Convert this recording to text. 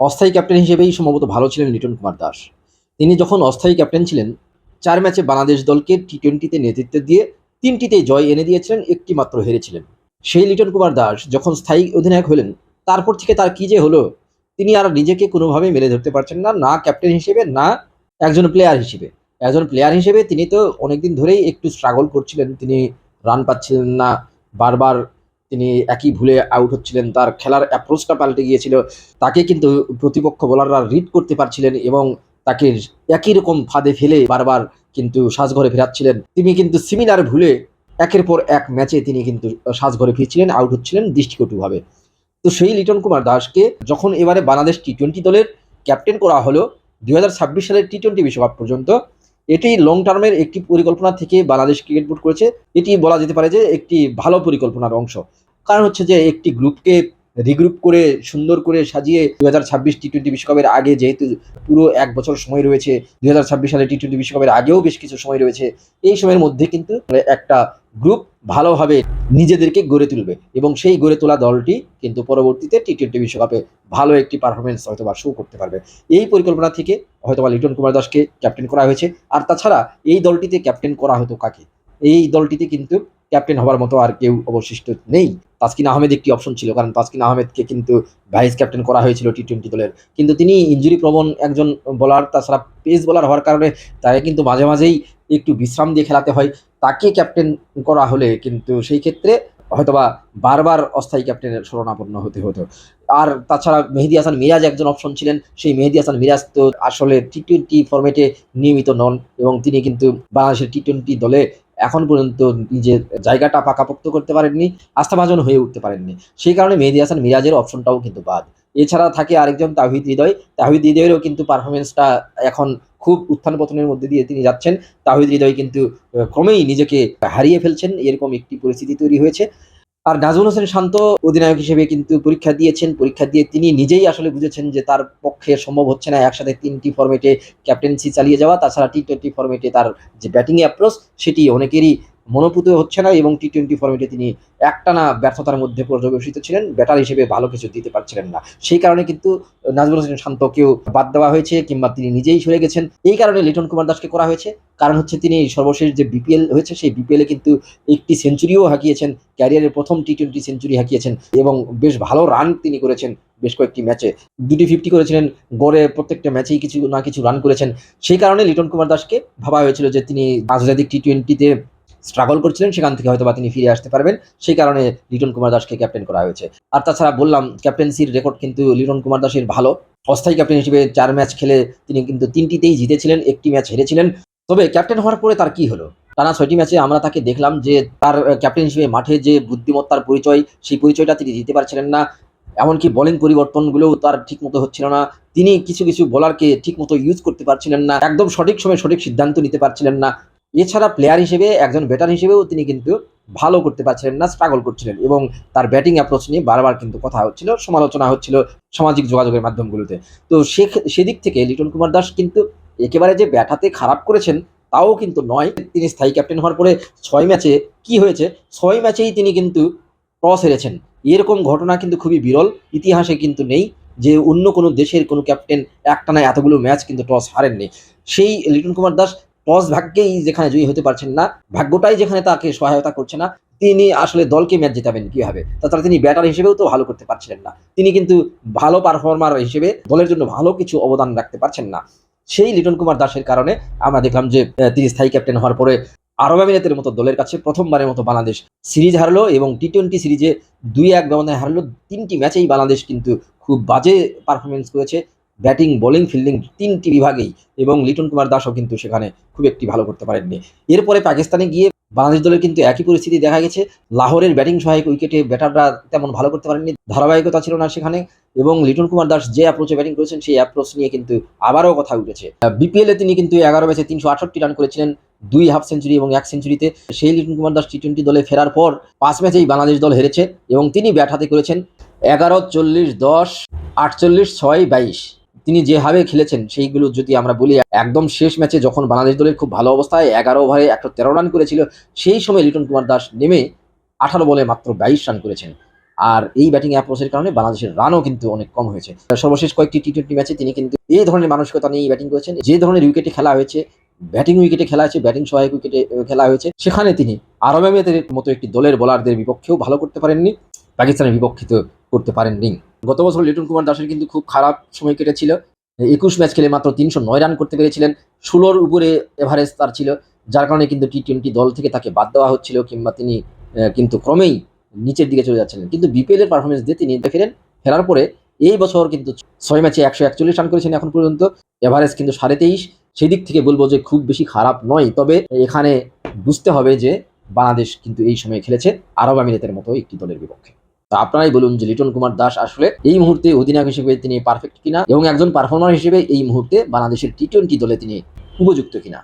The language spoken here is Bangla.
অস্থায়ী ক্যাপ্টেন হিসেবেই সম্ভবত ভালো ছিলেন লিটন কুমার দাস। তিনি যখন অস্থায়ী ক্যাপ্টেন ছিলেন, চার ম্যাচে বাংলাদেশ দলকে টি টোয়েন্টিতে নেতৃত্ব দিয়ে তিনটিতেই জয় এনে দিয়েছিলেন একটি মাত্র হেরেছিলেন সেই লিটন কুমার দাস যখন স্থায়ী অধিনায়ক হলেন, তারপর থেকে তার কি যে হলো, তিনি আর নিজেকে কোনোভাবেই মেলে ধরতে পারছেন না না ক্যাপ্টেন হিসেবে, না একজন প্লেয়ার হিসেবে। একজন প্লেয়ার হিসেবে তিনি তো অনেকদিন ধরেই একটু স্ট্রাগল করছিলেন, তিনি রান পাচ্ছিলেন না, বারবার তিনি একই ভুলে আউট হচ্ছিলেন। তার খেলার অ্যাপ্রোচটা পাল্টে গিয়েছিল। তাকে কিন্তু প্রতিপক্ষ বোলাররা রিড করতে পারছিলেন এবং তাকে একই রকম ফাঁদে ফেলে বারবার কিন্তু সাজঘরে ফেরাচ্ছিলেন। তিনি কিন্তু সিমিলার ভুলে একের পর এক ম্যাচে তিনি কিন্তু সাজঘরে ফিরছিলেন আউট হচ্ছিলেন দৃষ্টিকটুভাবে। তো সেই লিটন কুমার দাসকে যখন এবারে বাংলাদেশ টি টোয়েন্টি দলের ক্যাপ্টেন করা হলো, দুই হাজার ছাব্বিশ সালের টি টোয়েন্টি বিশ্বকাপ পর্যন্ত এটি লং টার্মের একটি পরিকল্পনা থেকে বাংলাদেশ ক্রিকেট বোর্ড করেছে। এটি বলা যেতে পারে যে একটি ভালো পরিকল্পনার অংশ। কারণ হচ্ছে যে একটি গ্রুপকে রিগ্রুপ করে, সুন্দর করে সাজিয়ে দু হাজার ছাব্বিশ টি টোয়েন্টি বিশ্বকাপের আগে যেহেতু পুরো এক বছর সময় রয়েছে দু হাজার ছাব্বিশ সালে টি টোয়েন্টি বিশ্বকাপের আগেও বেশ কিছু সময় রয়েছে, এই সময়ের মধ্যে কিন্তু একটা গ্রুপ ভালোভাবে নিজেদেরকে গড়ে তুলবে এবং সেই গড়ে তোলা দলটি কিন্তু পরবর্তীতে টি টোয়েন্টি বিশ্বকাপে ভালো একটি পারফরমেন্স হয়তো বা শো করতে পারবে। এই পরিকল্পনা থেকে হয়তো বা লিটন কুমার দাসকে ক্যাপ্টেন করা হয়েছে, আর তাছাড়া এই দলটিতে ক্যাপ্টেন করা হতো কাকে? এই দলটিতে কিন্তু ক্যাপ্টেন হওয়ার মতো আর কেউ অবশিষ্ট নেই। তাসকিন আহমেদ একটি অপশন ছিল, কারণ তাসকিন আহমেদকে কিন্তু ভাইস ক্যাপ্টেন করা হয়েছিল টি টোয়েন্টি দলের। কিন্তু তিনি ইঞ্জুরি প্রবণ একজন বোলার তাছাড়া পেস বোলার হওয়ার কারণে তাকে কিন্তু মাঝে মাঝেই একটু বিশ্রাম দিয়ে খেলাতে হয়। তাকে ক্যাপ্টেন করা হলে কিন্তু সেই ক্ষেত্রে হয়তোবা বারবার অস্থায়ী ক্যাপ্টেনের শরণাপন্ন হতে হতো। আর তাছাড়া মেহেদি হাসান মিরাজ একজন অপশন ছিলেন। সেই মেহেদি হাসান মিরাজ তো আসলে টি টোয়েন্টি ফর্মেটে নিয়মিত নন এবং তিনি কিন্তু বাংলাদেশের টি টোয়েন্টি দলে এখন পর্যন্ত নিজের জায়গাটা পাকাপোক্ত করতে পারেননি, আস্থাভাজন হয়ে উঠতে পারেননি। সেই কারণে মেহেদি হাসান মিরাজের অপশনটাও কিন্তু বাদ। এছাড়া থাকে আরেকজন তাহিদ হৃদয়। তাহিদ হৃদয়েরও কিন্তু পারফরমেন্সটা এখন খুব উত্থান পতনের মধ্যে দিয়ে তিনি যাচ্ছেন। তাহিদ হৃদয় কিন্তু ক্রমেই নিজেকে হারিয়ে ফেলছেন। এরকম একটি পরিস্থিতি তৈরি হয়েছে। আর নাজমুল হোসেন শান্ত অধিনায়ক হিসেবে কিন্তু পরীক্ষা দিয়েছেন। পরীক্ষা দিয়ে তিনি নিজেই আসলে বুঝেছেন যে তার পক্ষে সম্ভব হচ্ছে না একসাথে তিনটি ফর্মেটে ক্যাপ্টেন্সি চালিয়ে যাওয়া। তাছাড়া টি টোয়েন্টি ফর্মেটে তার যে ব্যাটিং অ্যাপ্রোচ সেটি অনেকেরই মনোপুত হচ্ছে না এবং টি টোয়েন্টি ফর্মেটে তিনি একটানা ব্যর্থতার মধ্যে পর্যবেসিত ছিলেন। ব্যাটার হিসেবে ভালো কিছু দিতে পারছিলেন না। সেই কারণে কিন্তু নাজমুল হোসেন শান্তকেও বাদ দেওয়া হয়েছে কিংবা তিনি নিজেই সরে গেছেন। এই কারণে লিটন কুমার দাসকে করা হয়েছে। কারণ হচ্ছে তিনি সর্বশেষ যে বিপিএল হয়েছে, সেই বিপিএলে কিন্তু একটি সেঞ্চুরিও হাঁকিয়েছেন। ক্যারিয়ারের প্রথম টি টোয়েন্টি সেঞ্চুরি হাঁকিয়েছেন এবং বেশ ভালো রান তিনি করেছেন বেশ কয়েকটি ম্যাচে দুটি ফিফটি করেছিলেন, গড়ে প্রত্যেকটা ম্যাচেই কিছু না কিছু রান করেছেন। সেই কারণে লিটন কুমার দাসকে ভাবা হয়েছিল যে তিনি আন্তর্জাতিক টি টোয়েন্টিতে স্ট্রাগল করছিলেন, সেখান থেকে হয়তো বা তিনি ফিরে আসতে পারবেন। সেই কারণে লিটন কুমার দাসকে ক্যাপ্টেন করা হয়েছে। আর তাছাড়া বললাম ক্যাপ্টেন্সির রেকর্ড কিন্তু লিটন কুমার দাসের ভালো। অস্থায়ী ক্যাপ্টেন হিসেবে চার ম্যাচ খেলে তিনি কিন্তু তিনটিতেই জিতেছিলেন, একটি ম্যাচ হেরেছিলেন। তবে ক্যাপ্টেন হওয়ার পরে তার কি হলো? টানা ছয়টি ম্যাচে আমরা তাকে দেখলাম যে তার ক্যাপ্টেন হিসেবে মাঠে যে বুদ্ধিমত্তার পরিচয়, সেই পরিচয়টা তিনি দিতে পারছিলেন না। এমনকি বোলিং পরিবর্তনগুলোও তার ঠিক মতো হচ্ছিল না। তিনি কিছু কিছু বোলারকে ঠিক মতো ইউজ করতে পারছিলেন না। একদম সঠিক সময়ে সঠিক সিদ্ধান্ত নিতে পারছিলেন না। এছাড়া প্লেয়ার হিসেবে, একজন ব্যাটার হিসেবেও তিনি কিন্তু ভালো করতে পারছিলেন না স্ট্রাগল করছিলেন এবং তার ব্যাটিং অ্যাপ্রোচ নিয়ে বারবার কিন্তু কথা হচ্ছিল, সমালোচনা হচ্ছিল সামাজিক যোগাযোগের মাধ্যমগুলোতে। তো সে সেদিক থেকে লিটন কুমার দাস কিন্তু একেবারে যে ব্যাটাতে খারাপ করেছেন, তাও কিন্তু নয়। তিনি স্থায়ী ক্যাপ্টেন হওয়ার পরে ছয় ম্যাচে কি হয়েছে? ছয় ম্যাচেই তিনি কিন্তু টস হেরেছেন। এরকম ঘটনা কিন্তু খুবই বিরল, ইতিহাসে কিন্তু নেই যে অন্য কোনো দেশের কোনো ক্যাপ্টেন একটানা এতগুলো ম্যাচ কিন্তু টস হারেননি। সেই লিটন কুমার দাস টস ভাগ্যেই যেখানে জয়ী হতে পারছেন না, ভাগ্যটাই যেখানে তাকে সহায়তা করছে না, তিনি আসলে দলকে ম্যাচ জেতাবেন কীভাবে? তাছাড়া তিনি ব্যাটার হিসেবেও তো ভালো করতে পারছিলেন না। তিনি কিন্তু ভালো পারফর্মার হিসেবে দলের জন্য ভালো কিছু অবদান রাখতে পারছেন না। সেই লিটন কুমার দাসের কারণে আমরা দেখলাম যে তিনি স্থায়ী ক্যাপ্টেন হওয়ার পরে আরব আমিরাতের মতো দলের কাছে প্রথমবারের মতো বাংলাদেশ সিরিজ হারলো এবং টি টোয়েন্টি সিরিজে দুই এক ব্যবধানে হারলো। তিনটি ম্যাচেই বাংলাদেশ কিন্তু খুব বাজে পারফরমেন্স করেছে। ব্যাটিং, বোলিং, ফিল্ডিং তিনটি বিভাগেই এবং লিটন কুমার দাসও কিন্তু সেখানে খুব একটি ভালো করতে পারেননি। এরপরে পাকিস্তানে গিয়ে বাংলাদেশ দলের কিন্তু একই পরিস্থিতি দেখা গেছে। লাহোরের ব্যাটিং সহায়ক উইকেটে ব্যাটাররা তেমন ভালো করতে পারেননি, ধারাবাহিকতা ছিল না সেখানে এবং লিটন কুমার দাস যে অ্যাপ্রোচে ব্যাটিং করেছেন সেই অ্যাপ্রোচ নিয়ে কিন্তু আবারও কথা উঠেছে। বিপিএলে তিনি কিন্তু এগারো ম্যাচে তিনশো আটষট্টি রান করেছিলেন দুই হাফ সেঞ্চুরি এবং এক সেঞ্চুরিতে সেই লিটন কুমার দাস টি টোয়েন্টি দলে ফেরার পর পাঁচ ম্যাচেই বাংলাদেশ দল হেরেছে এবং তিনি ব্যাট হাতে করেছেন এগারো, চল্লিশ, দশ, আটচল্লিশ, ছয়, বাইশ। তিনি যেভাবে খেলেছেন, সেইগুলো যদি আমরা বলি, একদম শেষ ম্যাচে যখন বাংলাদেশ দলের খুব ভালো অবস্থায় এগারো ওভারে একশো তেরো রান করেছিল, সেই সময় লিটন কুমার দাস নেমে আঠারো বলে মাত্র বাইশ রান করেছেন। আর এই ব্যাটিং অ্যাপ্রোচের কারণে বাংলাদেশের রানও কিন্তু অনেক কম হয়েছে। সর্বশেষ কয়েকটি টি টোয়েন্টি ম্যাচে তিনি কিন্তু এই ধরনের মানসিকতা নিয়ে ব্যাটিং করেছেন। যে ধরনের উইকেটে খেলা হয়েছে, ব্যাটিং উইকেটে খেলা হয়েছে, ব্যাটিং সহায়ক উইকেটে খেলা হয়েছে, সেখানে তিনি আরব আমিরাতের মতো একটি দলের বোলারদের বিপক্ষেও ভালো করতে পারেননি, পাকিস্তানের বিপক্ষিত করতে পারেননি। গত বছর লিটন কুমার দাসের কিন্তু খুব খারাপ সময় কেটেছিল। একুশ ম্যাচ খেলে মাত্র তিনশো নয় রান করতে পেরেছিলেন। ষোলোর উপরে এভারেজ তার ছিল, যার কারণে কিন্তু টি টোয়েন্টি দল থেকে তাকে বাদ দেওয়া হচ্ছিল কিংবা তিনি কিন্তু ক্রমেই নিচের দিকে চলে যাচ্ছিলেন। কিন্তু বিপিএল এর পারফরমেন্স দিয়ে তিনি ফেরেন ফেরার পরে এই বছর কিন্তু ছয় ম্যাচে একশো একচল্লিশ রান করেছেন এখন পর্যন্ত। এভারেজ কিন্তু সাড়ে তেইশ। সেই দিক থেকে বলব যে খুব বেশি খারাপ নয়, তবে এখানে বুঝতে হবে যে বাংলাদেশ কিন্তু এই সময় খেলেছে আরব আমিরাতের মতো একটি দলের বিপক্ষে। তো আপনারাই বলুন যে লিটন কুমার দাস আসলে এই মুহূর্তে অধিনায়ক হিসেবে তিনি পারফেক্ট কিনা এবং একজন পারফর্মার হিসেবে এই মুহূর্তে বাংলাদেশের টি টোয়েন্টি দলে তিনি উপযুক্ত কিনা।